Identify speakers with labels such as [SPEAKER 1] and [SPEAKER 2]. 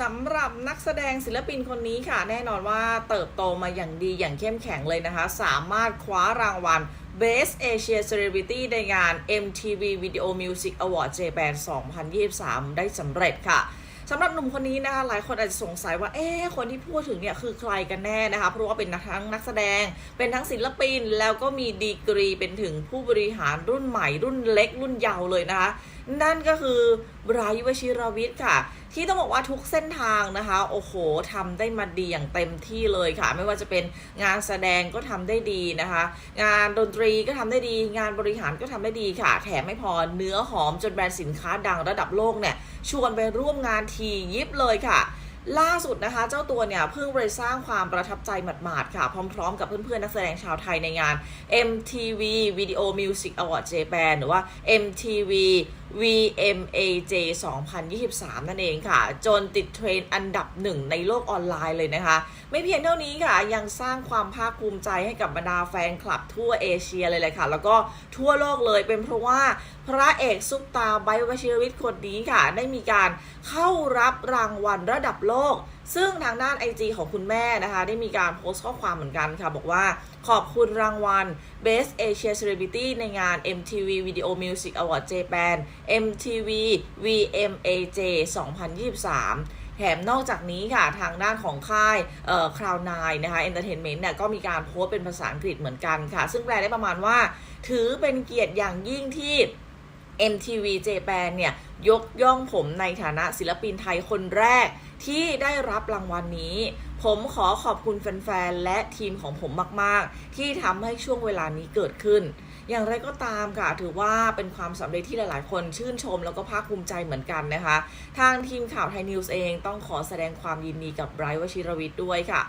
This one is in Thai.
[SPEAKER 1] สำหรับนักแสดงศิลปินคนนี้ค่ะ แน่นอนว่าเติบโตมาอย่างดีอย่างเข้มแข็งเลยนะคะ สามารถคว้ารางวัล Best Asia Celebrity ในงาน MTV Video Music Award Japan 2023 ได้สำเร็จค่ะ สำหรับหนุ่มคนนี้นะคะหลายคนอาจจะสงสัยว่าเอ๊ะคนที่พูดถึงเนี่ยคือใครกันแน่นะคะเพราะว่าเป็นทั้งนักแสดง เป็นทั้งศิลปิน แล้วก็มีดีกรีเป็นถึงผู้บริหารรุ่นใหม่ รุ่นเล็ก รุ่นเยาว์เลยนะคะนั่นก็คือไบรท์วชิรวิทย์ค่ะ ที่ต้องบอกว่าทุกเส้นทางนะคะ โอ้โหทำได้มาดีอย่างเต็มที่เลยค่ะ ไม่ว่าจะเป็นงานแสดงก็ทำได้ดีนะคะ งานดนตรีก็ทำได้ดี งานบริหารก็ทำได้ดีค่ะ แถมไม่พอเนื้อหอมจนแบรนด์สินค้าดังระดับโลกเนี่ยชวนไปร่วมงานทยิบเลยค่ะ ล่าสุดนะคะ เจ้าตัวเนี่ยเพิ่งไปสร้างความประทับใจหมาดๆค่ะ พร้อมๆกับเพื่อนๆ นักแสดงชาวไทยในงาน MTV Video Music Award Japan หรือว่า MTV VMAJ 2023 นั่นเองค่ะ จนติดเทรนด์อันดับหนึ่งในโลกออนไลน์เลยนะคะ ไม่เพียงเท่านี้ค่ะ ยังสร้างความภาคภูมิใจให้กับบรรดาแฟนคลับทั่วเอเชียเลยแหละค่ะ แล้วก็ทั่วโลกเลยเป็นเพราะว่าพระเอกซุปตาไบวชิรวิทย์คนนี้ค่ะ ได้มีการเข้ารับรางวัลระดับโลก ซึ่งทางด้าน IG ของคุณแม่นะคะ ได้มีการโพสต์ข้อความเหมือนกันค่ะ บอกว่าขอบคุณรางวัล Best Asia Celebrity ในงาน MTV Video Music Award Japan MTV VMAJ 2023 แถมนอกจากนี้ค่ะ ทางด้านของค่ายเอ่อ Cloud9 นะคะ Entertainment เนี่ยก็มีการโพสต์เป็นภาษาอังกฤษเหมือนกันค่ะ ซึ่งแปลได้ประมาณว่า ถือเป็นเกียรติอย่างยิ่งที่ MTV Japan เนี่ย ยกย่องผมในฐานะศิลปินไทยคนแรกที่ได้รับรางวัลนนี้ ผมขอขอบคุณแฟนๆ และทีมของผมมากๆ ที่ทำให้ช่วงเวลานี้เกิดขึ้น อย่างไรก็ตามค่ะถือว่าเป็นความสำเร็จที่หลายๆ คนชื่นชมแล้วก็ภาคภูมิใจเหมือนกันนะคะ ทางทีมข่าวไทยนิวส์เองต้องขอแสดงความยินดีกับไบรท์วชิรวิทย์ด้วยค่ะ